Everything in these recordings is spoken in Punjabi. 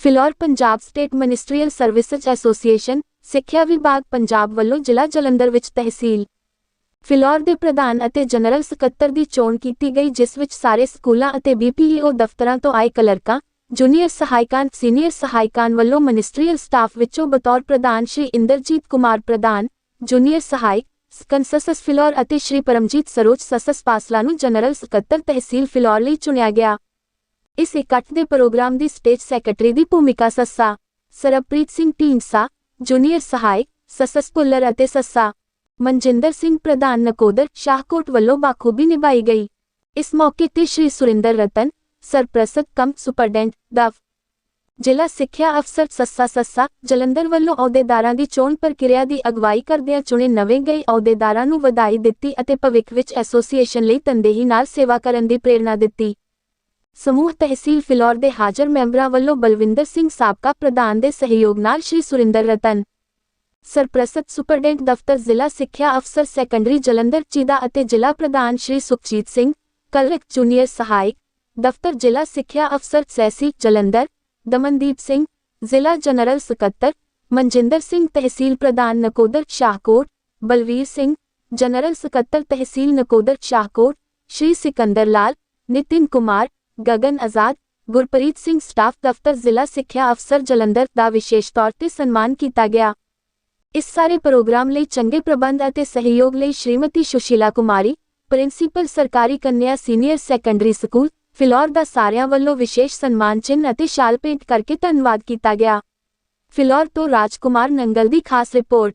Phillaur Punjab state ministerial services association, ਸਿੱਖਿਆ ਵਿਭਾਗ ਪੰਜਾਬ ਵੱਲੋਂ ਜ਼ਿਲ੍ਹਾ ਜਲੰਧਰ ਵਿੱਚ ਤਹਿਸੀਲ ਫਿਲੌਰ ਦੇ ਪ੍ਰਧਾਨ ਅਤੇ ਜਨਰਲ ਸਕੱਤਰ ਦੀ ਚੋਣ ਕੀਤੀ ਗਈ, ਜਿਸ ਵਿੱਚ ਸਾਰੇ ਸਕੂਲਾਂ ਅਤੇ ਬੀਪੀਈਓ ਦਫ਼ਤਰਾਂ ਤੋਂ ਆਏ ਕਲਰਕਾਂ, ਜੂਨੀਅਰ ਸਹਾਇਕਾਂ, ਸੀਨੀਅਰ ਸਹਾਇਕਾਂ ਵੱਲੋਂ ਮਿਨਿਸਟਰੀਅਲ ਸਟਾਫ ਵਿੱਚੋਂ ਬਤੌਰ ਪ੍ਰਧਾਨ ਸ਼੍ਰੀ ਇੰਦਰਜੀਤ ਕੁਮਾਰ ਪ੍ਰਧਾਨ, ਜੂਨੀਅਰ ਸਹਾਇਕ ਸਕੰਸਸ ਫਿਲੌਰ ਅਤੇ ਸ਼੍ਰੀ ਪਰਮਜੀਤ ਸਰੋਜ ਸਸਸ ਪਾਸਲਾ ਨੂੰ ਜਨਰਲ ਸਕੱਤਰ ਤਹਿਸੀਲ ਫਿਲੌਰ ਲਈ ਚੁਣਿਆ ਗਿਆ। ਇਸ ਇਕੱਠ ਦੇ ਪ੍ਰੋਗਰਾਮ ਦੀ ਸਟੇਜ ਸੈਕਟਰੀ ਦੀ ਭੂਮਿਕਾ ਸੱਸਾ, ਸਰਬਪ੍ਰੀਤ ਸਿੰਘ ਢੀਂਡਸਾ, ਜੂਨੀਅਰ ਸਹਾਇਕ ਸਸਸ ਅਤੇ ਸੱਸਾ ਮਨਜਿੰਦਰ ਸਿੰਘ ਪ੍ਰਧਾਨ ਨਕੋਦਰ ਸ਼ਾਹਕੋਟ ਵੱਲੋਂ ਬਾਖੂਬੀ ਨਿਭਾਈ ਗਈ। ਇਸ ਮੌਕੇ ਤੇ ਸ਼੍ਰੀ ਸੁਰਿੰਦਰ ਰਤਨ, ਸਰਪ੍ਰਸਤ ਕਮ ਸੁਪਰਡੈਂਟ ਦਫ ਜ਼ਿਲ੍ਹਾ ਸਿੱਖਿਆ ਅਫਸਰ ਸੱਸਾ ਸੱਸਾ ਜਲੰਧਰ ਵੱਲੋਂ ਅਹੁਦੇਦਾਰਾਂ ਦੀ ਚੋਣ ਪ੍ਰਕਿਰਿਆ ਦੀ ਅਗਵਾਈ ਕਰਦਿਆਂ ਚੁਣੇ ਨਵੇਂ ਗਏ ਅਹੁਦੇਦਾਰਾਂ ਨੂੰ ਵਧਾਈ ਦਿੱਤੀ ਅਤੇ ਭਵਿੱਖ ਵਿੱਚ ਐਸੋਸੀਏਸ਼ਨ ਲਈ ਤਨਦੇਹੀ ਨਾਲ ਸੇਵਾ ਕਰਨ ਦੀ ਪ੍ਰੇਰਣਾ ਦਿੱਤੀ। ਸਮੂਹ ਤਹਿਸੀਲ ਫਿਲੌਰ ਦੇ ਹਾਜ਼ਰ ਮੈਂਬਰਾਂ ਵੱਲੋਂ ਬਲਵਿੰਦਰ ਸਿੰਘ ਸਾਬਕਾ ਪ੍ਰਧਾਨ ਦੇ ਸਹਿਯੋਗ ਨਾਲ ਸ਼੍ਰੀ ਸੁਰਿੰਦਰ ਰਤਨ ਸਰਪ੍ਰਸਤ ਸੁਪਰਡੈਂਟ ਦਫ਼ਤਰ ਜ਼ਿਲ੍ਹਾ ਸਿੱਖਿਆ ਅਫਸਰ ਸੈਕੰਡਰੀ ਜਲੰਧਰ ਚੀਦਾ ਅਤੇ ਜ਼ਿਲ੍ਹਾ ਪ੍ਰਧਾਨ ਸ਼੍ਰੀ ਸੁਖਜੀਤ ਸਿੰਘ ਕਲਰਕ ਜੂਨੀਅਰ ਸਹਾਇਕ ਦਫ਼ਤਰ ਜ਼ਿਲ੍ਹਾ ਸਿੱਖਿਆ ਅਫਸਰ ਸੈਸੀ ਜਲੰਧਰ ਦਮਨਦੀਪ ਸਿੰਘ ਜ਼ਿਲ੍ਹਾ ਜਨਰਲ ਸਕੱਤਰ ਮਨਜਿੰਦਰ ਸਿੰਘ ਤਹਿਸੀਲ ਪ੍ਰਧਾਨ ਨਕੋਦਰ ਸ਼ਾਹਕੋਟ ਬਲਵੀਰ ਸਿੰਘ ਜਨਰਲ ਸਕੱਤਰ ਤਹਿਸੀਲ ਨਕੋਦਰ ਸ਼ਾਹਕੋਟ ਸ਼੍ਰੀ ਸਿਕੰਦਰ ਲਾਲ ਨਿਤਿਨ ਕੁਮਾਰ ਗਗਨ ਆਜ਼ਾਦ, ਗੁਰਪ੍ਰੀਤ ਸਿੰਘ ਸਟਾਫ ਦਫ਼ਤਰ ਜ਼ਿਲ੍ਹਾ ਸਿੱਖਿਆ ਅਫਸਰ ਜਲੰਧਰ ਦਾ ਵਿਸ਼ੇਸ਼ ਤੌਰ ਤੇ ਸਨਮਾਨ ਕੀਤਾ ਗਿਆ। ਇਸ ਸਾਰੇ ਪ੍ਰੋਗਰਾਮ ਲਈ ਚੰਗੇ ਪ੍ਰਬੰਧ ਅਤੇ ਸਹਿਯੋਗ ਲਈ ਸ਼੍ਰੀਮਤੀ ਸੁਸ਼ੀਲਾ ਕੁਮਾਰੀ, ਪ੍ਰਿੰਸੀਪਲ ਸਰਕਾਰੀ ਕੰਨਿਆ ਸੀਨੀਅਰ ਸੈਕੰਡਰੀ ਸਕੂਲ, ਫਿਲੌਰ ਦਾ ਸਾਰਿਆਂ ਵੱਲੋਂ ਵਿਸ਼ੇਸ਼ ਸਨਮਾਨ ਚਿੰਨ੍ਹ ਅਤੇ ਸ਼ਾਲ ਭੇਂਟ ਕਰਕੇ ਧੰਨਵਾਦ ਕੀਤਾ ਗਿਆ। ਫਿਲੌਰ ਤੋਂ ਰਾਜਕੁਮਾਰ ਨੰਗਲ ਦੀ ਖਾਸ ਰਿਪੋਰਟ।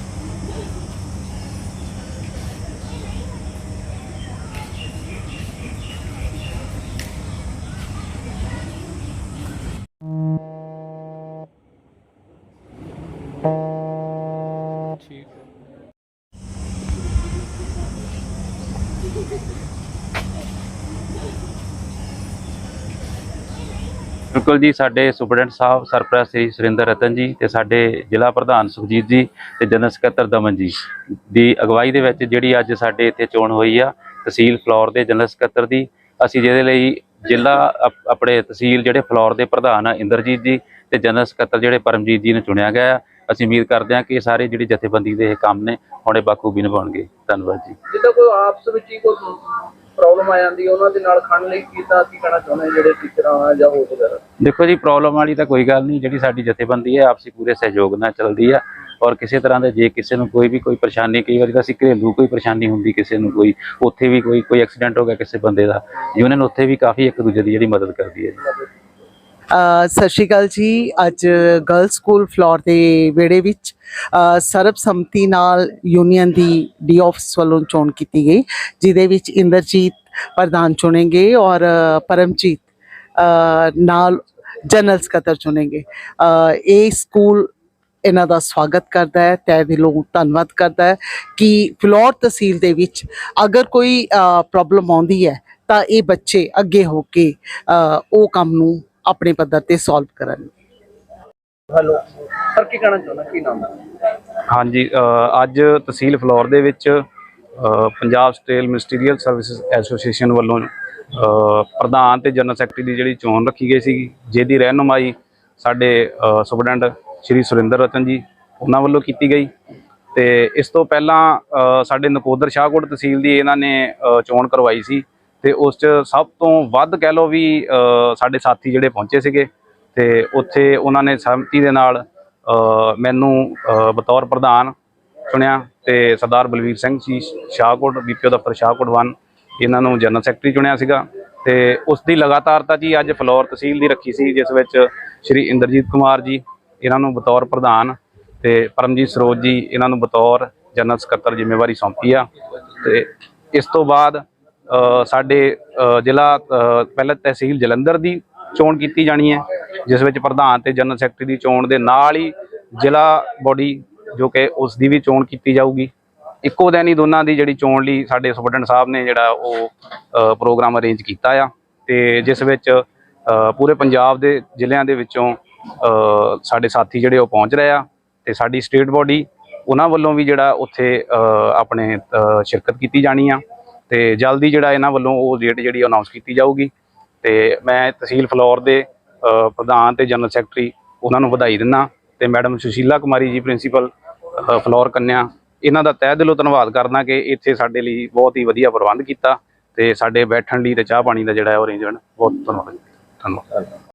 ਬਿਲਕੁਲ ਜੀ, ਸਾਡੇ ਸੁਪਰਡੈਂਟ ਸਾਹਿਬ ਸਰਪ੍ਰਸਤ ਸ੍ਰੀ ਸੁਰਿੰਦਰ ਰਤਨ ਜੀ ਤੇ ਸਾਡੇ ਜ਼ਿਲ੍ਹਾ ਪ੍ਰਧਾਨ ਸੁਖਜੀਤ ਜੀ ਤੇ ਜਨਰਲ ਸਕੱਤਰ ਦਮਨ ਜੀ ਦੀ ਅਗਵਾਈ ਦੇ ਵਿੱਚ ਜਿਹੜੀ ਅੱਜ ਸਾਡੇ ਇੱਥੇ ਚੋਣ ਹੋਈ ਆ, ਤਹਿਸੀਲ ਫਲੋਰ ਦੇ ਜਨਰਲ ਸਕੱਤਰ ਦੀ, ਅਸੀਂ ਜਿਹਦੇ ਲਈ ਜ਼ਿਲ੍ਹਾ ਅਪ- ਆਪਣੇ ਤਹਿਸੀਲ ਜਿਹੜੇ ਫਲੋਰ ਦੇ ਪ੍ਰਧਾਨ ਆ, ਇੰਦਰਜੀਤ ਜੀ ਤੇ ਜਨਰਲ ਸਕੱਤਰ ਜਿਹੜੇ ਪਰਮਜੀਤ ਜੀ ਨੂੰ ਚੁਣਿਆ ਗਿਆ ਆ। ਅਸੀਂ ਉਮੀਦ ਕਰਦੇ ਹਾਂ ਕਿ ਇਹ ਸਾਰੇ ਜਿਹੜੀ ਜਥੇਬੰਦੀ ਦੇ ਇਹ ਕੰਮ ਨੇ, ਹੁਣੇ ਬਾਖੂਬੀ ਨਿਭਾਉਣਗੇ ਧੰਨਵਾਦ ਜੀ ਜਿੱਦਾਂ ਕੋਈ ਆਪਸ ਵਿੱਚ ਹੀ ਕੋਈ ਪ੍ਰੋਬਲਮ ਆ ਜਾਂਦੀ ਹੈ, ਉਹਨਾਂ ਦੇ ਨਾਲ ਖੜਨ ਲਈ ਕੀਤਾ ਕੀ ਕਹਿਣਾ ਚਾਹੁੰਦੇ ਹੋ, ਜਿਹੜੇ ਟੀਚਰਾਂ ਜਾਂ ਹੋਰ ਵਗੈਰਾ? ਦੇਖੋ ਜੀ ਪ੍ਰੋਬਲਮ ਵਾਲੀ ਤਾਂ ਕੋਈ ਗੱਲ ਨਹੀਂ, ਜਿਹੜੀ ਸਾਡੀ ਜਥੇਬੰਦੀ ਹੈ, ਆਪਸੀ ਪੂਰੇ ਸਹਿਯੋਗ ਨਾਲ ਚੱਲਦੀ ਆ ਔਰ ਕਿਸੇ ਤਰ੍ਹਾਂ ਦੇ ਜੇ ਕਿਸੇ ਨੂੰ ਕੋਈ ਵੀ ਕੋਈ ਪਰੇਸ਼ਾਨੀ, ਕਈ ਵਾਰੀ ਤਾਂ ਅਸੀਂ ਘਰੇਲੂ ਕੋਈ ਪਰੇਸ਼ਾਨੀ ਹੁੰਦੀ ਕਿਸੇ ਨੂੰ ਕੋਈ, ਉੱਥੇ ਵੀ ਕੋਈ ਕੋਈ ਐਕਸੀਡੈਂਟ ਹੋ ਗਿਆ ਕਿਸੇ ਬੰਦੇ ਦਾ ਯੂਨੀਅਨ ਉੱਥੇ ਵੀ ਕਾਫੀ ਇੱਕ ਦੂਜੇ ਦੀ ਜਿਹੜੀ ਮਦਦ ਕਰਦੀ ਹੈ ਜੀ। ਸਤਿ ਸ਼੍ਰੀ ਅਕਾਲ ਜੀ। ਅੱਜ ਗਰਲ ਸਕੂਲ ਫਲੋਰ ਦੇ ਵਿਹੜੇ ਵਿੱਚ ਅ, ਸਰਬਸੰਮਤੀ ਨਾਲ ਯੂਨੀਅਨ ਦੀ ਡੀ ਆਫਿਸ ਵੱਲੋਂ ਚੋਣ ਕੀਤੀ ਗਈ ਜਿਹਦੇ ਵਿੱਚ ਇੰਦਰਜੀਤ ਪ੍ਰਧਾਨ ਚੁਣेंगे ਔਰ ਪਰਮਜੀਤ ਨਾਲ ਜਨਰਲ ਸਕੱਤਰ ਚੁਣेंगे ਅ, ਇਹ ਸਕੂਲ ਇਹਨਾਂ ਦਾ ਸਵਾਗਤ ਕਰਦਾ ਹੈ ਤਹਿ ਦਿਲੋਂ ਧੰਨਵਾਦ ਕਰਦਾ ਹੈ ਕਿ ਫਲੋਰ ਤਹਿਸੀਲ ਦੇ ਵਿੱਚ ਅਗਰ ਕੋਈ ਪ੍ਰੋਬਲਮ ਆਉਂਦੀ ਹੈ ਤਾਂ ਇਹ ਬੱਚੇ ਅੱਗੇ ਹੋ ਕੇ ਉਹ ਕੰਮ ਨੂੰ ਆਪਣੇ ਪੱਧਰ ਤੇ ਸੋਲਵ ਕਰਨ। ਹੈਲੋ ਸਰ ਕੀ ਕਹਿਣਾ ਚਾਹੁੰਦਾ? ਕੀ ਨਾਮ? ਹੈ ਹਾਂਜੀ ਅ, ਅੱਜ ਤਹਿਸੀਲ ਫਲੋਰ ਦੇ ਵਿੱਚ Punjab state ministerial services association ਵੱਲੋਂ ਅ, ਪ੍ਰਧਾਨ ਤੇ ਜਨਰਲ ਸੈਕਟਰੀ ਦੀ ਜਿਹੜੀ ਚੋਣ ਰੱਖੀ ਗਈ ਸੀ ਜਿਹਦੀ ਰਹਿਨੁਮਾਈ ਸਾਡੇ ਸੁਪਰਡੈਂਟ ਸ਼੍ਰੀ ਸੁਰਿੰਦਰ ਰਤਨ ਜੀ ਉਹਨਾਂ ਵੱਲੋਂ ਕੀਤੀ ਗਈ। ਤੇ ਇਸ ਤੋਂ ਪਹਿਲਾਂ ਸਾਡੇ ਨਕੋਦਰ ਸ਼ਾਹਕੋਟ ਤਹਿਸੀਲ ਦੀ ਇਹਨਾਂ ਨੇ ਚੋਣ ਕਰਵਾਈ ਸੀ। ਤੇ ਉਸ 'ਚ ਸਭ ਤੋਂ ਵੱਧ ਕਹਿ ਲਓ ਵੀ ਸਾਡੇ ਸਾਥੀ ਜਿਹੜੇ ਪਹੁੰਚੇ ਸੀਗੇ ਤੇ ਉੱਥੇ ਉਹਨਾਂ ਨੇ ਸਹਿਮਤੀ ਦੇ ਨਾਲ ਮੈਨੂੰ ਬਤੌਰ ਪ੍ਰਧਾਨ ਚੁਣਿਆ ਤੇ ਸਰਦਾਰ ਬਲਵੀਰ ਸਿੰਘ ਜੀ ਸ਼ਾਹਕੋਟ ਬੀਪੀਓ ਦਫ਼ਤਰ ਸ਼ਾਹਕੋਟ 1 ਇਹਨਾਂ ਨੂੰ ਜਨਰਲ ਸੈਕਟਰੀ ਚੁਣਿਆ ਸੀਗਾ ਤੇ ਉਸ ਦੀ ਲਗਾਤਾਰਤਾ ਜੀ ਅੱਜ ਫਲੋਰ ਤਹਿਸੀਲ ਦੀ ਰੱਖੀ ਸੀ, ਜਿਸ ਵਿੱਚ ਸ਼੍ਰੀ ਇੰਦਰਜੀਤ ਕੁਮਾਰ ਜੀ, ਇਹਨਾਂ ਨੂੰ ਬਤੌਰ ਪ੍ਰਧਾਨ ਤੇ ਪਰਮਜੀਤ ਸਰੋਜ ਜੀ, ਇਹਨਾਂ ਨੂੰ ਬਤੌਰ ਜਨਰਲ ਸਕੱਤਰ ਜ਼ਿੰਮੇਵਾਰੀ ਸੌਂਪੀ ਆ ਤੇ ਇਸ ਤੋਂ ਬਾਅਦ ਸਾਡੇ ਜ਼ਿਲ੍ਹਾ ਪਹਿਲਾਂ ਤਹਿਸੀਲ ਜਲੰਧਰ ਦੀ ਚੋਣ ਕੀਤੀ ਜਾਣੀ ਹੈ, ਜਿਸ ਵਿੱਚ ਪ੍ਰਧਾਨ ਤੇ ਜਨਰਲ ਸੈਕਟਰੀ ਦੀ ਚੋਣ ਦੇ ਨਾਲ ਹੀ ਜ਼ਿਲ੍ਹਾ ਬੋਡੀ ਜੋ ਕਿ ਉਸ ਦੀ ਵੀ ਚੋਣ ਕੀਤੀ ਜਾਊਗੀ। ਇੱਕੋ ਦਿਨ ਹੀ ਦੋਨਾਂ ਦੀ ਜਿਹੜੀ ਚੋਣ ਲਈ ਸਾਡੇ ਸੁਪਰਡੈਂਟ ਸਾਹਿਬ ਨੇ ਜਿਹੜਾ ਉਹ ਪ੍ਰੋਗਰਾਮ ਅਰੇਂਜ ਕੀਤਾ ਆ ਤੇ ਜਿਸ ਵਿੱਚ ਪੂਰੇ ਪੰਜਾਬ ਦੇ ਜ਼ਿਲ੍ਹਿਆਂ ਦੇ ਵਿੱਚੋਂ ਸਾਡੇ ਸਾਥੀ ਜਿਹੜੇ ਉਹ ਪਹੁੰਚ ਰਹੇ ਆ ਤੇ ਸਾਡੀ ਸਟੇਟ ਬੋਡੀ ਉਹਨਾਂ ਵੱਲੋਂ ਵੀ ਜਿਹੜਾ ਉੱਥੇ ਆਪਣੇ ਸ਼ਿਰਕਤ ਕੀਤੀ ਜਾਣੀ ਆ। ਤੇ ਜਲਦੀ ਜਿਹੜਾ ਇਹਨਾਂ ਵੱਲੋਂ ਉਹ ਡੇਟ ਜਿਹੜੀ ਅਨਾਉਂਸ ਕੀਤੀ ਜਾਊਗੀ ਤੇ ਮੈਂ ਤਹਿਸੀਲ ਫਲੋਰ ਦੇ ਪ੍ਰਧਾਨ ਤੇ ਜਨਰਲ ਸੈਕਟਰੀ ਉਹਨਾਂ ਨੂੰ ਵਧਾਈ ਦਿੰਦਾ ਤੇ ਮੈਡਮ ਸੁਸ਼ੀਲਾ ਕੁਮਾਰੀ ਜੀ ਪ੍ਰਿੰਸੀਪਲ ਅ, ਫਲੋਰ ਕੰਨਿਆ ਇਹਨਾਂ ਦਾ ਤਹਿ ਦਿਲੋਂ ਧੰਨਵਾਦ ਕਰਦਾ ਕਿ ਇੱਥੇ ਸਾਡੇ ਲਈ ਬਹੁਤ ਹੀ ਵਧੀਆ ਪ੍ਰਬੰਧ ਕੀਤਾ ਤੇ ਸਾਡੇ ਬੈਠਣ ਲਈ ਤੇ ਚਾਹ ਪਾਣੀ ਦਾ ਜਿਹੜਾ ਉਹ ਅਰੇਂਜਮੈਂਟ ਬਹੁਤ ਧੰਨਵਾਦ ਧੰਨਵਾਦ।